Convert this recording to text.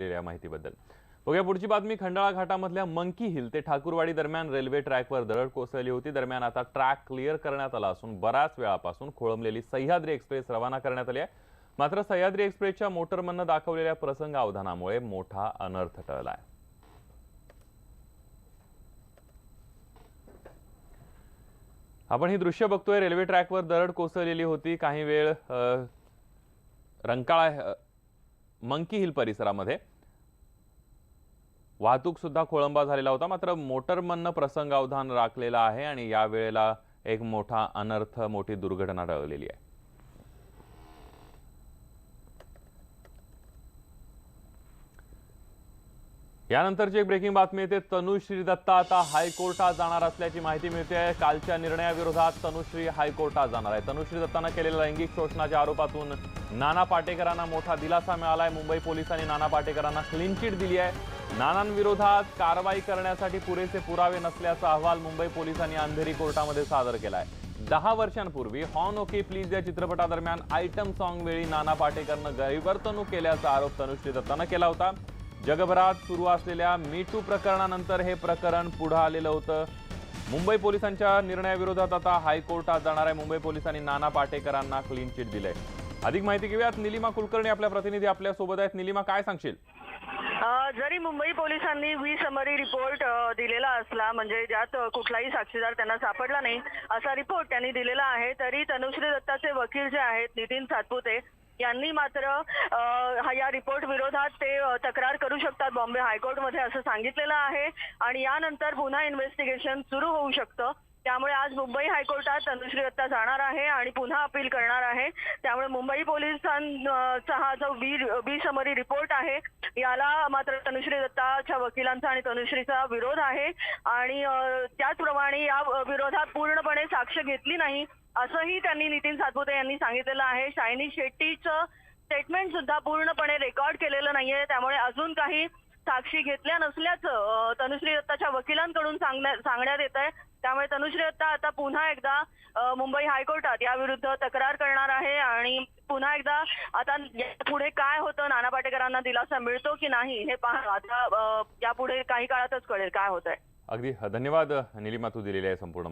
दिलेल्या माहितीबद्दल. बघूया पुढची बातमी. खंडाळा घाटामधल्या मंकी हिल ते ठाकूरवाडी दरम्यान रेल्वे ट्रॅकवर दरड कोसळली होती. दरम्यान आता ट्रॅक क्लिअर करण्यात आला असून बराच वेळापासून खोळंबलेली सह्याद्री एक्सप्रेस रवाना करण्यात आली आहे. मात्र सह्याद्री एक्सप्रेसच्या मोटरमननं दाखवलेल्या प्रसंग अवधानामुळे मोठा अनर्थ टळला आहे आपण ही दृश्य बघतोय. रेल्वे ट्रॅकवर दरड कोसळलेली होती. काही वेळ रंकाळा मंकी हिल परिसरामध्ये वाहतूक सुद्धा खोळंबा झालेला होता. मात्र मोटरमननं प्रसंगावधान राखलेलं आहे आणि या वेळेला एक मोठा अनर्थ मोठी दुर्घटना टळलेली आहे. यानंतरची एक ब्रेकिंग बातमी येते. तनुश्री दत्ता आता हायकोर्टात जाणार असल्याची माहिती मिळते आहे कालच्या निर्णयाविरोधात तनुश्री हायकोर्टात जाणार आहे. तनुश्री दत्तानं केलेल्या लैंगिक शोषणाच्या आरोपातून नाना पाटेकरांना मोठा दिलासा मिळाला आहे मुंबई पोलिसांनी नाना पाटेकरांना क्लीन चिट दिली आहे. नानांविरोधात कारवाई करण्यासाठी पुरेसे पुरावे नसल्याचा अहवाल मुंबई पोलिसांनी अंधेरी कोर्टामध्ये सादर केला आहे दहा वर्षांपूर्वी हॉन ओके प्लीज या चित्रपटादरम्यान आयटम सॉंग वेळी नाना पाटेकरनं गैरवर्तणूक केल्याचा आरोप तनुश्री दत्तानं केला होता. जगभरात सुरू असलेल्या मी टू प्रकरणानंतर हे प्रकरण पुढं आलेलं होतं. मुंबई पोलिसांच्या निर्णयाविरोधात आता हायकोर्टात जाणार आहे. मुंबई पोलिसांनी नाना पाटेकरांना क्लीन चिट दिलंय. अधिक माहिती घेऊयात. निलिमा कुलकर्णी आपल्या प्रतिनिधी आपल्यासोबत आहेत. निलिमा काय सांगशील? जरी मुंबई पोलिसांनी वी समरी रिपोर्ट दिलेला असला म्हणजे ज्यात कुठलाही साक्षीदार त्यांना सापडला नाही असा रिपोर्ट त्यांनी दिलेला आहे तरी तनुश्री दत्ताचे वकील जे आहेत नितीन सातपुते यांनी मात्र हा या रिपोर्ट विरोधात ते तक्रार करू शकतात बॉम्बे हायकोर्टमध्ये असं सांगितलेलं आहे. आणि यानंतर पुन्हा इन्व्हेस्टिगेशन सुरू होऊ शकतं. त्यामुळे आज मुंबई हायकोर्टात तनुश्री दत्ता जाणार आहे आणि पुन्हा अपील करणार आहे. त्यामुळे मुंबई पोलिसांचा हा जो बी बी समरी रिपोर्ट आहे याला मात्र तनुश्री दत्ताच्या वकिलांचा आणि तनुश्रीचा विरोध आहे. आणि त्याचप्रमाणे या विरोधात पूर्णपणे साक्ष घेतली नाही असंही त्यांनी नितीन सातपुते यांनी सांगितलेलं आहे. शायनी शेट्टीचं स्टेटमेंट सुद्धा पूर्णपणे रेकॉर्ड केलेलं नाहीये. त्यामुळे अजून काही साक्षी घेतल्या नसल्याचं तनुश्री दत्ताच्या वकिलांकडून सांगण्यात येत आहे त्यामुळे तनुश्री दत्ता आता पुन्हा एकदा मुंबई हायकोर्टात याविरुद्ध तक्रार करणार आहे आणि पुन्हा एकदा आता पुढे काय होतं नाना पाटेकरांना दिलासा मिळतो की नाही हे पहा आता यापुढे काही काळातच कळेल काय होत आहे अगदी. धन्यवाद निलिमा तू दिलेली आहे संपूर्ण